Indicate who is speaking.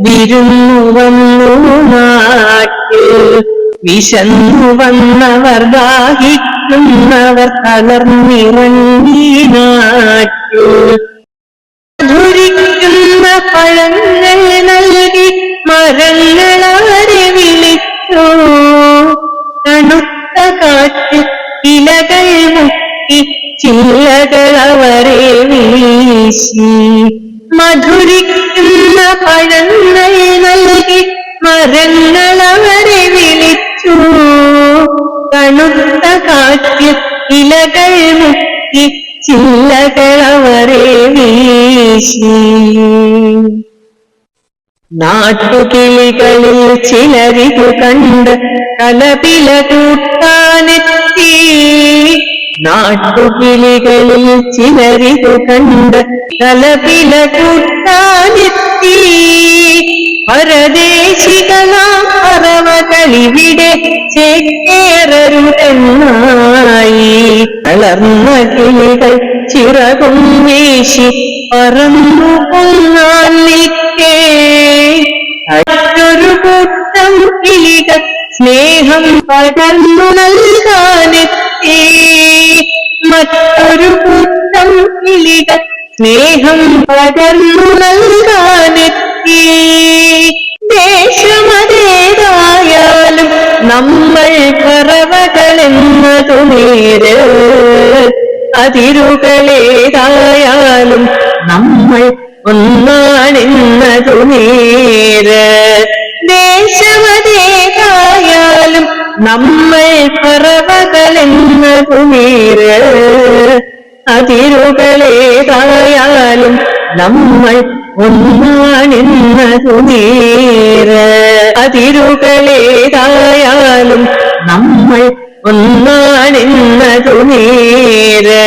Speaker 1: വിരുന്നു വന്നു നാട്ടിൽ. വിശന്നു വന്നവർ ദാഹിക്കുന്നവർ തളർന്നിറങ്ങി നാട്ടിൽ മധുരിക്കുന്ന പഴങ്ങൾ നൽകി മരങ്ങളാരെ വിളിച്ചു. തണുത്ത കാറ്റ് ഇലകൾ മുക്കി ചില്ലകൾ അവരെ വീശി. മധുരിക്കുന്ന പഴങ്ങൾ നൽകി മരങ്ങൾ അവരെ വിളിച്ചു. കണുത്ത കാറ്റ് ഇലകൾ മുക്കി ചില്ലകൾ അവരെ വീശി. നാട്ടുകിളികളിൽ ചിലരിതു കണ്ട് കലപില കൂട്ടാനെത്തി നാട്ടുകിളികളിൽ ചിലരിത് കണ്ട് കലപില കൂട്ടാനെത്തി. പരദേശികളാം പറവകളിവിടെ ചേക്കേറരുതെന്നായി. വളർന്ന കിളികൾ ചിറകും വീശി പറന്നു കൊന്നാൻ നിൽക്കേ മറ്റൊരു കൂട്ടം കിളികൾ സ്നേഹം പകർന്നു നൽകാനെത്തി. മറ്റൊരു കൂട്ടം കിളികൾ സ്നേഹം പകർന്നു നൽകാനെത്തി. ദേശമതേതായാലും നമ്മൾ പറവകളെന്നതു നേര് അതിരുകളേതായാലും നമ്മൾ ഒന്നാണെന്നതു നേര് ദേശമതേതായാലും നമ്മൾ കുമീര് അതിരുകളേതായാലും നമ്മൾ ഒന്നാണെന്ന കുമീര് അതിരുകളേതായാലും നമ്മൾ ഒന്നാണെന്ന നേര്.